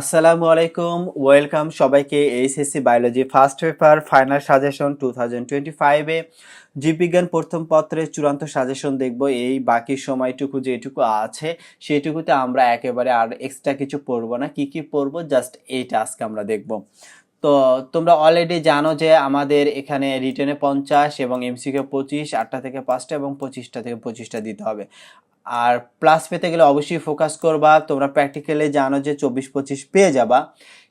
আসসালামু আলাইকুম, ওয়েলকাম সবাইকে HSC biology first paper, final suggestion two thousand twenty ফাইভে জীববিজ্ঞান প্রথম পত্রের চূড়ান্ত সাজেশন দেখব, এই বাকি সময়টুকু যেটুকু আছে সেটুকুতে আমরা একেবারে আর এক্সট্রা কিছু পড়ব না। কি কি পড়ব? জাস্ট এইটা আজকে আমরা দেখব। তো তোমরা অলরেডি জানো যে আমাদের এখানে রিটেনে পঞ্চাশ এবং এমসিকে পঁচিশ, আটটা থেকে পাঁচটা এবং পঁচিশটা থেকে পঁচিশটা দিতে হবে। আর প্লাস পেতে গেলে অবশ্যই ফোকাস করবা। তোমরা প্র্যাকটিক্যালি জানো যে চব্বিশ পঁচিশ পেয়ে যাবা।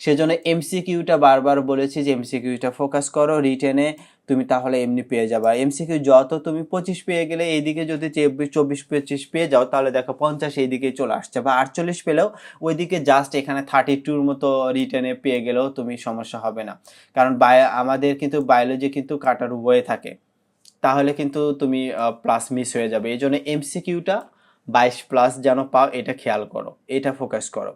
সেজন্য এমসিকিউটা বারবার বলেছি যে এমসিকিউটা ফোকাস করো রিটেনে তুমি তাহলে এমনি পেয়ে যাবা। এমসিকিউ যত তুমি পঁচিশ পেয়ে গেলে এইদিকে যদি চব্বিশ পঁচিশ পেয়ে যাও, তাহলে দেখো পঞ্চাশ এইদিকে চলে আসছে বা আটচল্লিশ পেলেও ওইদিকে জাস্ট এখানে থার্টি টুর মতো রিটার্নে পেয়ে গেলেও তুমি সমস্যা হবে না। কারণ বায়ো আমাদের কিন্তু বায়োলজি কিন্তু কাটার বয়ে থাকে। তাহলে কিন্তু তুমি প্লাস মিস হয়ে যাবে। এই জন্য এমসিকিউটা বাইশ প্লাস যেন পাও, এটা খেয়াল করো। এটা ফোকাস করো।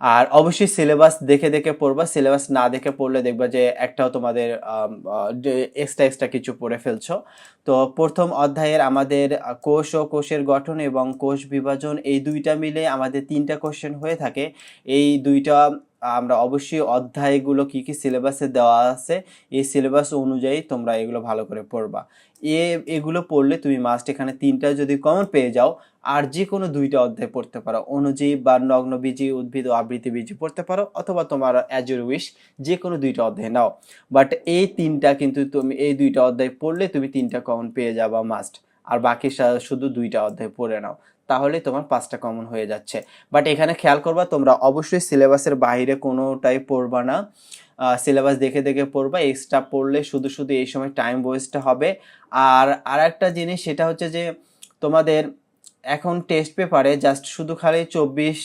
আর অবশ্যই সিলেবাস দেখে দেখে পড়বা সিলেবাস না দেখে পড়লে দেখবা যে একটাও তোমাদের এক্সট্রা এক্সট্রা কিছু পড়ে ফেলছো। তো প্রথম অধ্যায়ের আমাদের কোষ ও কোষের গঠন এবং কোষ বিভাজন এই দুইটা মিলে আমাদের তিনটা কোশ্চেন হয়ে থাকে। এই দুইটা আমরা অবশ্যই অধ্যায়গুলো কি কি সিলেবাসে দেওয়া আছে, এই সিলেবাস অনুযায়ী তোমরা এগুলো ভালো করে পড়বা। এ, এগুলো পড়লে তুমি মাস্ট এখানে তিনটা যদি কমন পেয়ে যাও, আর যে কোনো দুইটা অধ্যায় পড়তে পারো। অনুজীব বা নগ্নবীজি, উদ্ভিদ ও আবৃত্তিবীজি পড়তে পারো, অথবা তোমার অ্যাজ ইউর উইশ যে কোনো দুইটা অধ্যায় নাও। বাট এই তিনটা কিন্তু তুমি, এই দুইটা অধ্যায় পড়লে তুমি তিনটা কমন পেয়ে যাবা মাস্ট আর বাকি শুধু দুইটা অধ্যায় পড়ে নাও। তাহলে তোমার পাঁচটা কমন হয়ে যাচ্ছে। বাট এখানে খেয়াল করবা, তোমরা অবশ্যই সিলেবাসের বাইরে কোনোটাই পড়বা না। সিলেবাস দেখে দেখে পড়বা এক্সট্রা পড়লে শুধু শুধু এই সময় টাইম ওয়েস্ট হবে। আর আর একটা জিনিস, সেটা হচ্ছে যে তোমাদের এখন টেস্ট পেপারে জাস্ট শুধু খালি চব্বিশ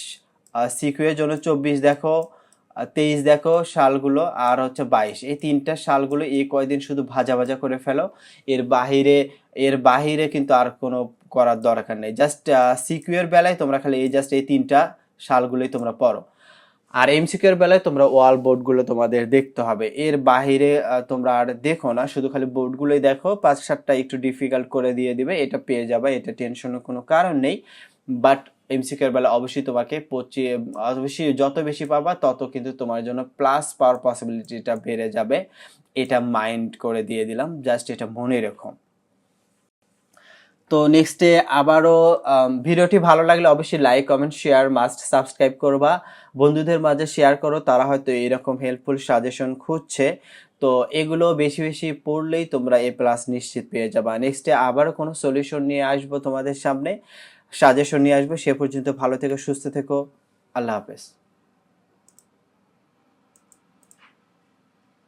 সিকিউয়ের জন্য চব্বিশ দেখো তেইশ দেখো সালগুলো আর হচ্ছে বাইশ। এই তিনটা সালগুলো এই কয়দিন শুধু ভাজা ভাজা করে ফেলো। এর বাহিরে এর বাহিরে কিন্তু আর কোনো করার দরকার নেই। জাস্ট সিকিউর বেলায় তোমরা খালি এই জাস্ট এই তিনটা সালগুলোই তোমরা পড়ো। আর এমসিকিউর বেলায় তোমরা ওয়াল বোর্ডগুলো তোমাদের দেখতে হবে। এর বাহিরে তোমরা আর দেখো না, শুধু খালি বোর্ডগুলোই দেখো। পাঁচ সাতটা একটু ডিফিকাল্ট করে দিয়ে দিবে, এটা পেয়ে যাবে, এটা টেনশনের কোনো কারণ নেই। বাট এমসিকিউর বেলা অবশ্যই তোমাকে পঁচি, অবশ্যই যত বেশি পাবা, তত কিন্তু তোমার জন্য প্লাস পাওয়ার পসিবিলিটিটা বেড়ে যাবে। এটা মাইন্ড করে দিয়ে দিলাম। জাস্ট এটা মনে রেখো। তো নেক্সটে আবারও ভিডিওটি ভালো লাগলে অবশ্যই like comment share must subscribe করবা। বন্ধুদের মাঝে শেয়ার করো, তারা হয়তো এরকম হেল্পফুল সাজেশন খুঁজছে। তো এগুলো বেশি বেশি পড়লেই তোমরা এ প্লাস নিশ্চিত পেয়ে যাবা। নেক্সটে আবারও কোনো সলিউশন নিয়ে আসব তোমাদের সামনে। সাজেশন নিয়ে আসব। সে পর্যন্ত ভালো থেকো, সুস্থ থেকো। আল্লাহ হাফেজ।